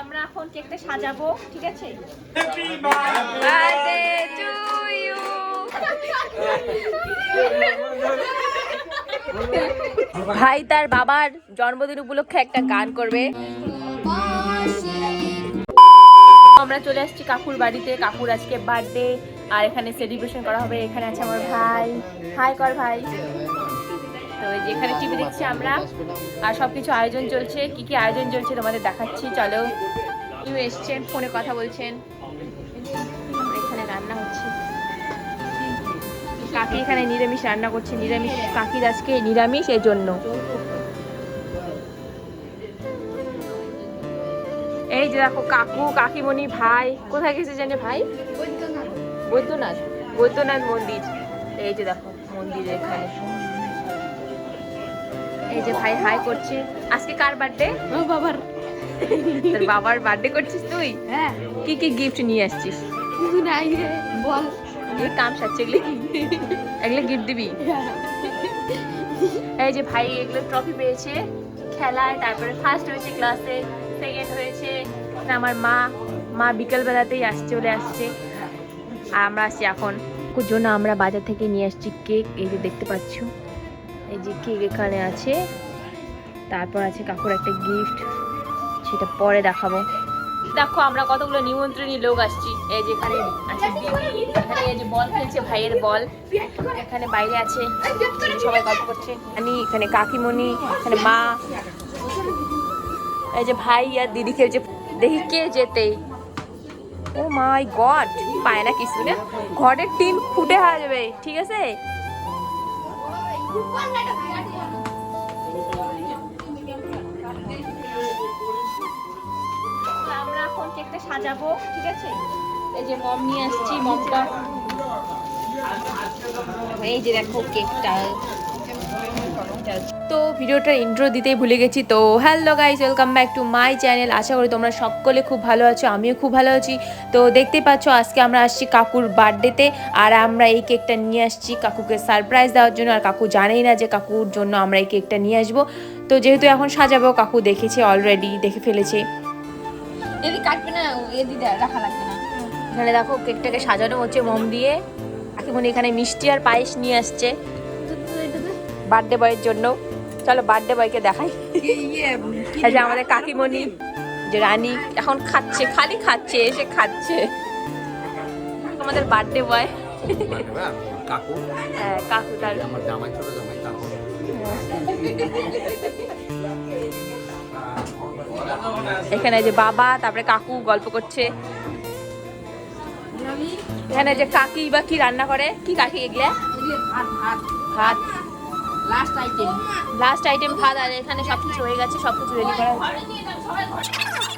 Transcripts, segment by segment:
আমরা এখন কেকটা সাজাবো ঠিক আছে? Happy birthday to you. ভাই তার বাবার জন্মদিন উপলক্ষে একটা গান করবে। আমরা চলে আসছি কাকুর বাড়িতে। কাকুর আজকে বার্থডে আর এখানে সেলিব্রেশন করা হবে। এখানে আছে আমার ভাই। হাই কর ভাই। তো এই যে এখানে টিভি দেখছি আমরা। আর সব কিছু আয়োজন চলছে। কি কি আয়োজন চলছে তোমাদের দেখাচ্ছি। চলো ইউ এসছেন ফোনে কথা বলছেন। এখানে রান্না হচ্ছে। কাকি এখানে নিরামিষ রান্না করছে। নিরামিষ কাকির আজকে নিরামিষ এর জন্য এই যে দেখো কাকু কাকিমণি ভাই। কোথায় গেছে জানে ভাই? বৈদ্যনাথ। বৈদ্যনাথ। মন্দির। এই যে দেখো মন্দির এখানে। এই যে ভাই হাই করছে। আজকে কার বার্থডে বাবার। তোর বাবার বার্থডে করছিস তুই? হ্যাঁ। কি কি গিফট নিয়ে আসছিস? কিছু নাই রে বল। এই কাম সারছে এগুলো কি? এগুলো গিফট দিবি? এই যে ভাই এগুলো ট্রফি পেয়েছে। খেলায় তারপরে ফার্স্ট হয়েছে ক্লাসে সেকেন্ড হয়েছে। আমার মা মা বিকেলবেলাতেই আসছে চলে আসছে। আর আমরা আসছি এখন। জন্য আমরা বাজার থেকে নিয়ে আসছি কেক এই যে দেখতে পাচ্ছ। এই যে কেক এখানে আছে। তারপর আছে কাকুর একটা গিফট সেটা পরে দেখাবো। দেখো, আমরা কতগুলো নিমন্ত্রণী লোক আসছি। এই যে এখানে এখানে এই যে বল খেলছে, ভাইয়ের বল। এখানে বাইরে আছে, সবাই গল্প করছে। আমি, এখানে কাকিমণি, এখানে মা, এই যে ভাই আর দিদি খেলছে। দেখি কে যেতে ও মাই গড পায় না কিছু না। ঘরের টিন ফুটে হয়ে যাবে ঠিক আছে? আমরা এখন কেকটা সাজাবো, ঠিক আছে? এই যে মম নিয়ে আসছি, মমটা। এই যে দেখো কেকটা। তো ভিডিওটার ইন্ট্রো দিতেই ভুলে গেছি। তো hello guys welcome back to my channel আশা করি তোমরা সকলে খুব ভালো আছো, আমিও খুব ভালো আছি। তো দেখতেই পাচ্ছ, আজকে আমরা আসছি কাকুর বার্থডেতে আর আমরা এই কেকটা নিয়ে আসছি কাকুকে সারপ্রাইজ দেওয়ার জন্য। আর কাকু জানেই না যে কাকুর জন্য আমরা এই কেকটা নিয়ে আসব। তো যেহেতু এখন সাজাবো, কাকু দেখেছে অলরেডি দেখে ফেলেছে। কাটবে না এখানে দেখো কেকটাকে সাজানো হচ্ছে মোম দিয়ে। কাকিমণি এখানে মিষ্টি আর পায়েস নিয়ে আসছে। বার্থডে বয়ের জন্য। চলো বার্থডে বয়কে দেখাই। ইয়ে এই যে আমাদের কাকিমণি যে রানী এখন খাচ্ছে খালি খাচ্ছে এসে খাচ্ছে। আমাদের বার্থডে বয়। কাকু? হ্যাঁ কাকু তার আমার জামাই ছোট জামাই কাকু। এখানে যে বাবা তারপরে কাকু গল্প করছে। এখানে যে কাকি বা কি রান্না করে? কি কাকি এগুলা ভাত ভাত। ভাত। লাস্ট আইটেম লাস্ট আইটেম ভাত আর এখানে সব কিছু হয়ে গেছে সব কিছু রেডি করা হয়েছে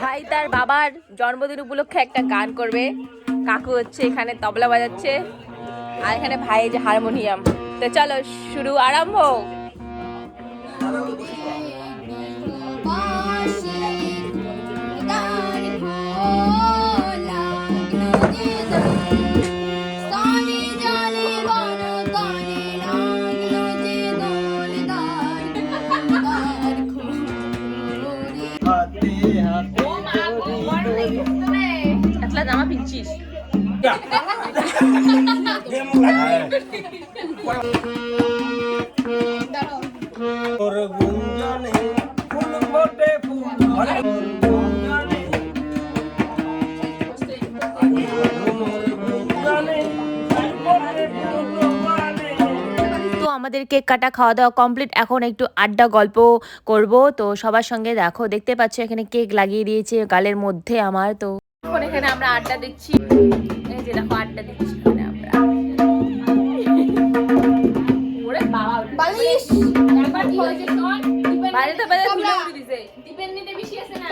ভাই, তার বাবার জন্মদিন উপলক্ষে একটা গান করবে। কাকু হচ্ছে এখানে তবলা বাজাচ্ছে। আর এখানে ভাই যে হারমোনিয়াম। তো চলো শুরু, আরম্ভ। তো আমাদের কেক কাটা খাওয়া দাওয়া কমপ্লিট এখন একটু আড্ডা গল্প করব। তো সবার সঙ্গে দেখো দেখতে পাচ্ছ এখানে কেক লাগিয়ে দিয়েছে গালের মধ্যে আমার তো এখন এখানে আমরা আড্ডা দিচ্ছি। এই যে দেখো আড্ডা দিচ্ছি এখানে আমরা। ওরে বাবা বালিশ! একবার কি হয়েছে? শোন বাড়িতে বাড়িতে তুলে উড়ে দিছে। ডিপেন্ডেন্টে বেশি আছে না।